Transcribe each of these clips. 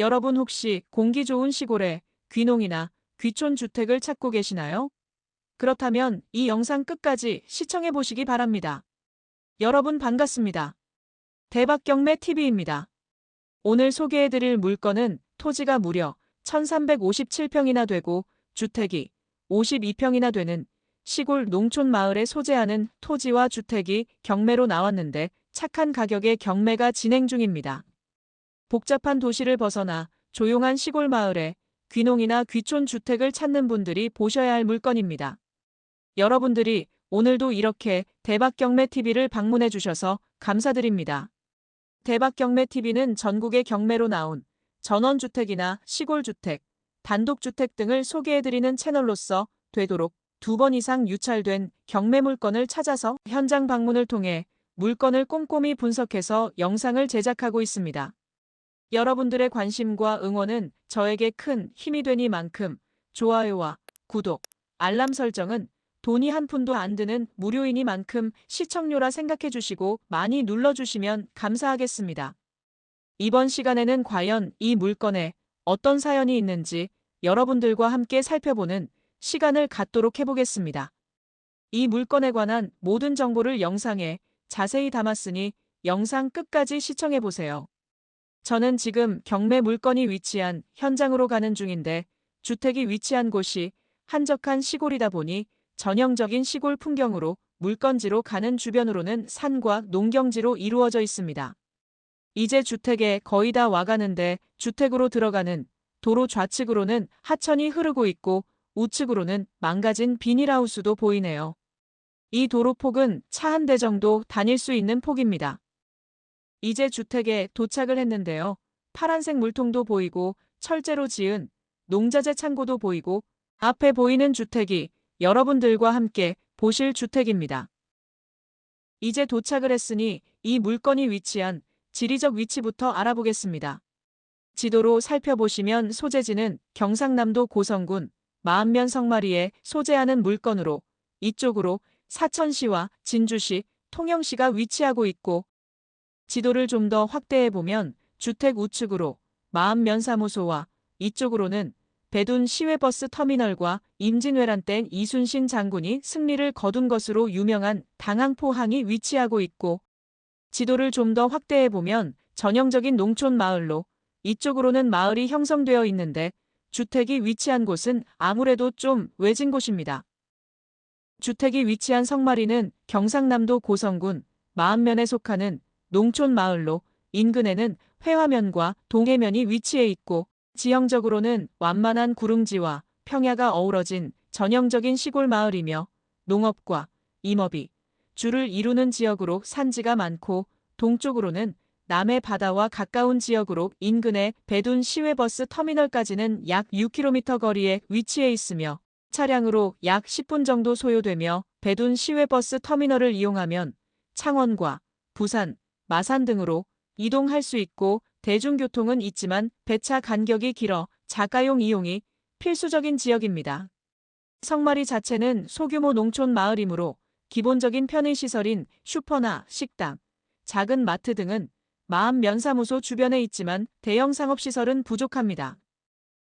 여러분 혹시 공기 좋은 시골에 귀농이나 귀촌 주택을 찾고 계시나요? 그렇다면 이 영상 끝까지 시청해 보시기 바랍니다. 여러분 반갑습니다. 대박경매 TV입니다. 오늘 소개해 드릴 물건은 토지가 무려 1357평이나 되고 주택이 52평이나 되는 시골 농촌 마을에 소재하는 토지와 주택이 경매로 나왔는데 착한 가격에 경매가 진행 중입니다. 복잡한 도시를 벗어나 조용한 시골 마을에 귀농이나 귀촌 주택을 찾는 분들이 보셔야 할 물건입니다. 여러분들이 오늘도 이렇게 대박경매 TV를 방문해 주셔서 감사드립니다. 대박경매 TV는 전국의 경매로 나온 전원주택이나 시골주택, 단독주택 등을 소개해드리는 채널로서 되도록 두 번 이상 유찰된 경매 물건을 찾아서 현장 방문을 통해 물건을 꼼꼼히 분석해서 영상을 제작하고 있습니다. 여러분들의 관심과 응원은 저에게 큰 힘이 되니만큼 좋아요와 구독, 알람 설정은 돈이 한 푼도 안 드는 무료이니만큼 시청료라 생각해 주시고 많이 눌러주시면 감사하겠습니다. 이번 시간에는 과연 이 물건에 어떤 사연이 있는지 여러분들과 함께 살펴보는 시간을 갖도록 해보겠습니다. 이 물건에 관한 모든 정보를 영상에 자세히 담았으니 영상 끝까지 시청해보세요. 저는 지금 경매 물건이 위치한 현장으로 가는 중인데 주택이 위치한 곳이 한적한 시골이다 보니 전형적인 시골 풍경으로 물건지로 가는 주변으로는 산과 농경지로 이루어져 있습니다. 이제 주택에 거의 다 와가는데 주택으로 들어가는 도로 좌측으로는 하천이 흐르고 있고 우측으로는 망가진 비닐하우스도 보이네요. 이 도로 폭은 차 한 대 정도 다닐 수 있는 폭입니다. 이제 주택에 도착을 했는데요. 파란색 물통도 보이고 철제로 지은 농자재 창고도 보이고 앞에 보이는 주택이 여러분들과 함께 보실 주택입니다. 이제 도착을 했으니 이 물건이 위치한 지리적 위치부터 알아보겠습니다. 지도로 살펴보시면 소재지는 경상남도 고성군 마안면 성마리에 소재하는 물건으로 이쪽으로 사천시와 진주시, 통영시가 위치하고 있고 지도를 좀 더 확대해 보면 주택 우측으로 마안면사무소와 이쪽으로는 배둔 시외버스 터미널과 임진왜란 때 이순신 장군이 승리를 거둔 것으로 유명한 당항포항이 위치하고 있고 지도를 좀 더 확대해 보면 전형적인 농촌 마을로 이쪽으로는 마을이 형성되어 있는데 주택이 위치한 곳은 아무래도 좀 외진 곳입니다. 주택이 위치한 성마리는 경상남도 고성군 마안면에 속하는 농촌 마을로 인근에는 회화면과 동해면이 위치해 있고 지형적으로는 완만한 구릉지와 평야가 어우러진 전형적인 시골 마을이며 농업과 임업이 주를 이루는 지역으로 산지가 많고 동쪽으로는 남해 바다와 가까운 지역으로 인근의 배둔 시외버스 터미널까지는 약 6km 거리에 위치해 있으며 차량으로 약 10분 정도 소요되며 배둔 시외버스 터미널을 이용하면 창원과 부산, 마산 등으로 이동할 수 있고 대중교통은 있지만 배차 간격이 길어 자가용 이용이 필수적인 지역입니다. 성마리 자체는 소규모 농촌 마을이므로 기본적인 편의시설인 슈퍼나 식당, 작은 마트 등은 마음 면사무소 주변에 있지만 대형 상업시설은 부족합니다.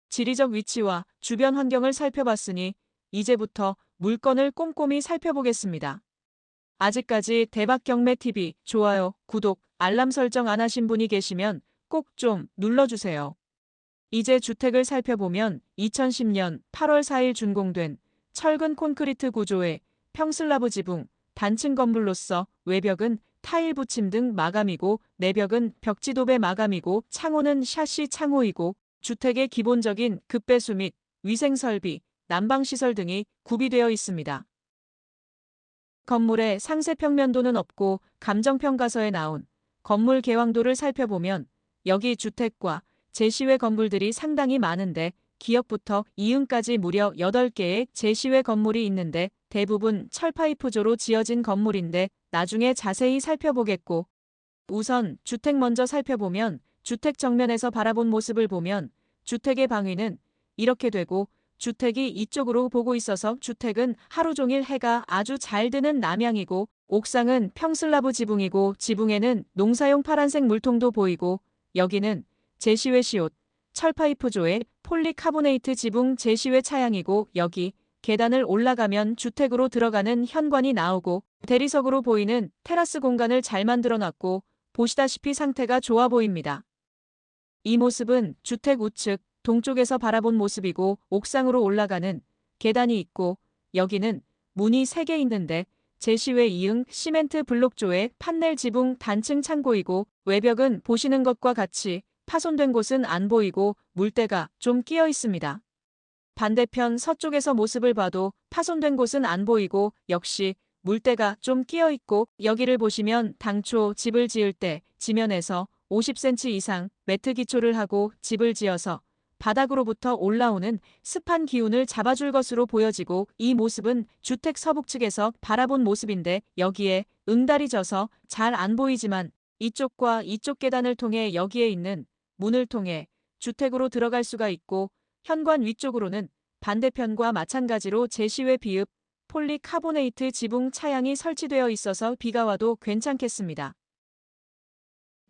지리적 위치와 주변 환경을 살펴봤으니 이제부터 물건을 꼼꼼히 살펴보겠습니다. 아직까지 대박경매TV 좋아요, 구독, 알람 설정 안 하신 분이 계시면 꼭 좀 눌러주세요. 이제 주택을 살펴보면 2010년 8월 4일 준공된 철근 콘크리트 구조의 평슬라브 지붕, 단층 건물로서 외벽은 타일 붙임 등 마감이고 내벽은 벽지도배 마감이고 창호는 샤시 창호이고 주택의 기본적인 급배수 및 위생설비, 난방시설 등이 구비되어 있습니다. 건물의 상세 평면도는 없고 감정평가서에 나온 건물 개왕도를 살펴보면 여기 주택과 제시외 건물들이 상당히 많은데 기역부터 이응까지 무려 8개의 제시외 건물이 있는데 대부분 철파이프조로 지어진 건물인데 나중에 자세히 살펴보겠고 우선 주택 먼저 살펴보면 주택 정면에서 바라본 모습을 보면 주택의 방위는 이렇게 되고 주택이 이쪽으로 보고 있어서 주택은 하루 종일 해가 아주 잘 드는 남향이고 옥상은 평슬라브 지붕이고 지붕에는 농사용 파란색 물통도 보이고 여기는 제시외 시옷, 철파이프 조에 폴리카보네이트 지붕 제시외 차양이고 여기 계단을 올라가면 주택으로 들어가는 현관이 나오고 대리석으로 보이는 테라스 공간을 잘 만들어 놨고 보시다시피 상태가 좋아 보입니다. 이 모습은 주택 우측 동쪽에서 바라본 모습이고 옥상으로 올라가는 계단이 있고 여기는 문이 3개 있는데 제시외 이응 시멘트 블록조의 판넬 지붕 단층 창고이고 외벽은 보시는 것과 같이 파손된 곳은 안 보이고 물때가 좀 끼어 있습니다. 반대편 서쪽에서 모습을 봐도 파손된 곳은 안 보이고 역시 물때가 좀 끼어 있고 여기를 보시면 당초 집을 지을 때 지면에서 50cm 이상 매트 기초를 하고 집을 지어서 바닥으로부터 올라오는 습한 기운을 잡아줄 것으로 보여지고 이 모습은 주택 서북 측에서 바라본 모습인데 여기에 응달이 져서 잘 안 보이지만 이쪽과 이쪽 계단을 통해 여기에 있는 문을 통해 주택으로 들어갈 수가 있고 현관 위쪽으로는 반대편과 마찬가지로 제시외 비읍 폴리카보네이트 지붕 차양이 설치되어 있어서 비가 와도 괜찮겠습니다.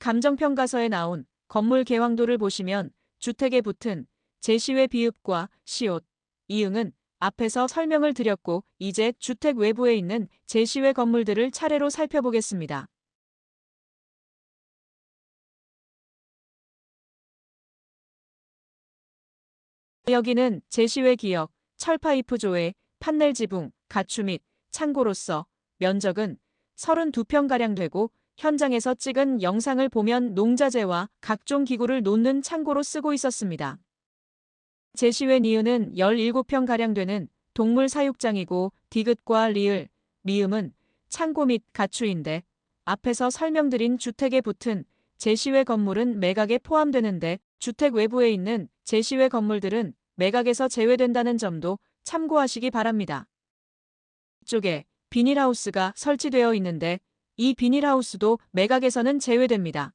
감정평가서에 나온 건물 개황도를 보시면 주택에 붙은 제시외 비읍과 시옷, 이응은 앞에서 설명을 드렸고 이제 주택 외부에 있는 제시외 건물들을 차례로 살펴보겠습니다. 여기는 제시외 기역, 철파이프 조회, 판넬 지붕, 가추 및 창고로서 면적은 32평가량 되고 현장에서 찍은 영상을 보면 농자재와 각종 기구를 놓는 창고로 쓰고 있었습니다. 제시외 니은은 17평가량 되는 동물 사육장이고 디귿과 리을, 미음은 창고 및 가추인데 앞에서 설명드린 주택에 붙은 제시외 건물은 매각에 포함되는데 주택 외부에 있는 제시외 건물들은 매각에서 제외된다는 점도 참고하시기 바랍니다. 쪽에 비닐하우스가 설치되어 있는데 이 비닐하우스도 매각에서는 제외됩니다.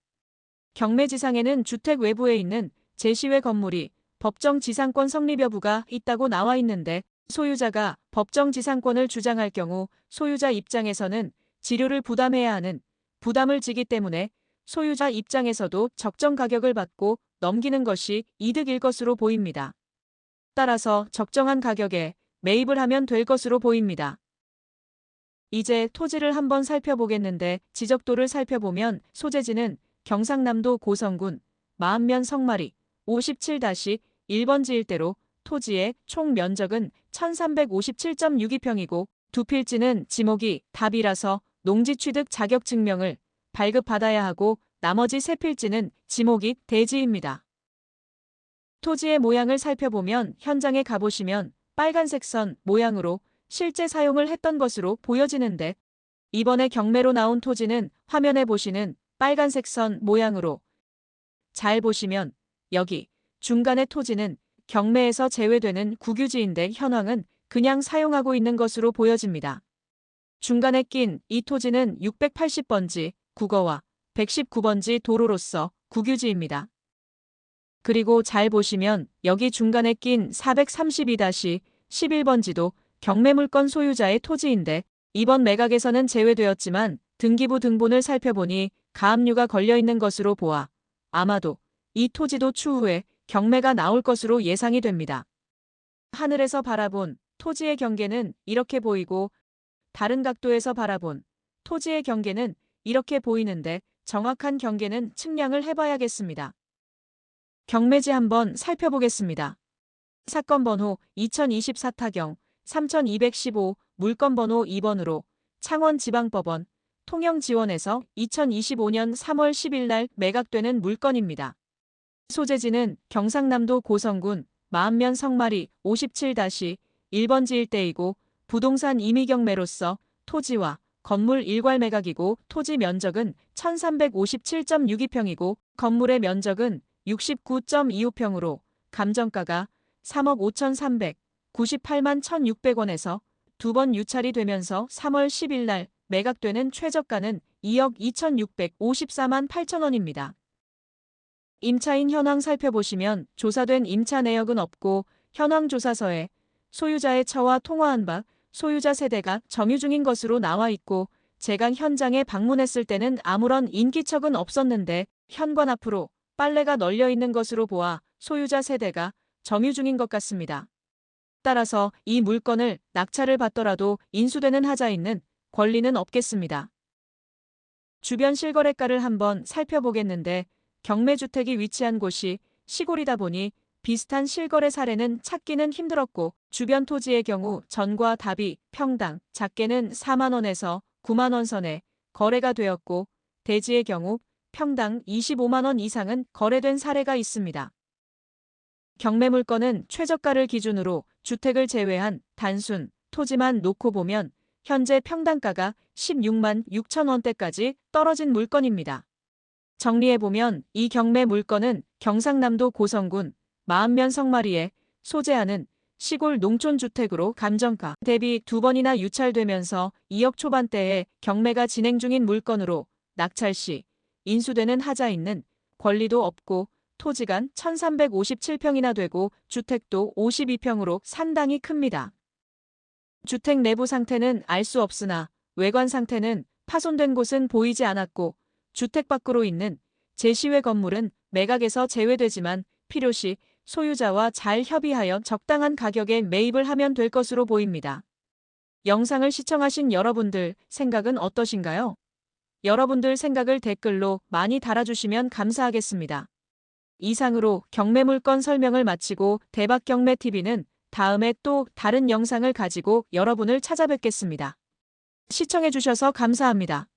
경매지상에는 주택 외부에 있는 제시외 건물이 법정 지상권 성립 여부가 있다고 나와 있는데 소유자가 법정 지상권을 주장할 경우 소유자 입장에서는 지료를 부담해야 하는 부담을 지기 때문에 소유자 입장에서도 적정 가격을 받고 넘기는 것이 이득일 것으로 보입니다. 따라서 적정한 가격에 매입을 하면 될 것으로 보입니다. 이제 토지를 한번 살펴보겠는데 지적도를 살펴보면 소재지는 경상남도 고성군 마안면 성마리 57-1번지 일대로 토지의 총 면적은 1357.62평이고 두 필지는 지목이 답이라서 농지 취득 자격 증명을 발급받아야 하고 나머지 세 필지는 지목이 대지입니다. 토지의 모양을 살펴보면 현장에 가보시면 빨간색 선 모양으로 실제 사용을 했던 것으로 보여지는데 이번에 경매로 나온 토지는 화면에 보시는 빨간색 선 모양으로 잘 보시면 여기 중간의 토지는 경매에서 제외되는 국유지인데 현황은 그냥 사용하고 있는 것으로 보여집니다. 중간에 낀 이 토지는 680번지 국어와 119번지 도로로서 국유지입니다. 그리고 잘 보시면 여기 중간에 낀 432-11번지도 경매물건 소유자의 토지인데 이번 매각에서는 제외되었지만 등기부 등본을 살펴보니 가압류가 걸려있는 것으로 보아 아마도 이 토지도 추후에 경매가 나올 것으로 예상이 됩니다. 하늘에서 바라본 토지의 경계는 이렇게 보이고 다른 각도에서 바라본 토지의 경계는 이렇게 보이는데 정확한 경계는 측량을 해봐야겠습니다. 경매지 한번 살펴보겠습니다. 사건 번호 2024 타경 3215 물건 번호 2번으로 창원지방법원 통영지원에서 2025년 3월 10일 날 매각되는 물건입니다. 소재지는 경상남도 고성군 마안면 성마리 57-1번지 일대이고 부동산 임의경매로서 토지와 건물 일괄 매각이고 토지 면적은 1357.62평이고 건물의 면적은 69.25평으로 감정가가 3억 5,300, 98만 1,600원에서 두 번 유찰이 되면서 3월 10일 날 매각되는 최저가는 2억 2,654만 8천원입니다. 임차인 현황 살펴보시면 조사된 임차 내역은 없고 현황 조사서에 소유자의 처와 통화한 바 소유자 세대가 점유 중인 것으로 나와 있고 제가 현장에 방문했을 때는 아무런 인기척은 없었는데 현관 앞으로 빨래가 널려 있는 것으로 보아 소유자 세대가 점유 중인 것 같습니다. 따라서 이 물건을 낙찰을 받더라도 인수되는 하자 있는 권리는 없겠습니다. 주변 실거래가를 한번 살펴보겠는데 경매주택이 위치한 곳이 시골이다 보니 비슷한 실거래 사례는 찾기는 힘들었고 주변 토지의 경우 전과 답이 평당 작게는 4만원에서 9만원 선에 거래가 되었고 대지의 경우 평당 25만원 이상은 거래된 사례가 있습니다. 경매 물건은 최저가를 기준으로 주택을 제외한 단순 토지만 놓고 보면 현재 평당가가 16만 6천 원대까지 떨어진 물건입니다. 정리해보면 이 경매 물건은 경상남도 고성군 마흔면 성마리에 소재하는 시골 농촌주택으로 감정가 대비 두 번이나 유찰되면서 2억 초반대에 경매가 진행 중인 물건으로 낙찰 시 인수되는 하자 있는 권리도 없고 토지간 1357평이나 되고 주택도 52평으로 상당히 큽니다. 주택 내부 상태는 알 수 없으나 외관 상태는 파손된 곳은 보이지 않았고 주택 밖으로 있는 제시외 건물은 매각에서 제외되지만 필요시 소유자와 잘 협의하여 적당한 가격에 매입을 하면 될 것으로 보입니다. 영상을 시청하신 여러분들 생각은 어떠신가요? 여러분들 생각을 댓글로 많이 달아주시면 감사하겠습니다. 이상으로 경매 물건 설명을 마치고 대박 경매TV는 다음에 또 다른 영상을 가지고 여러분을 찾아뵙겠습니다. 시청해주셔서 감사합니다.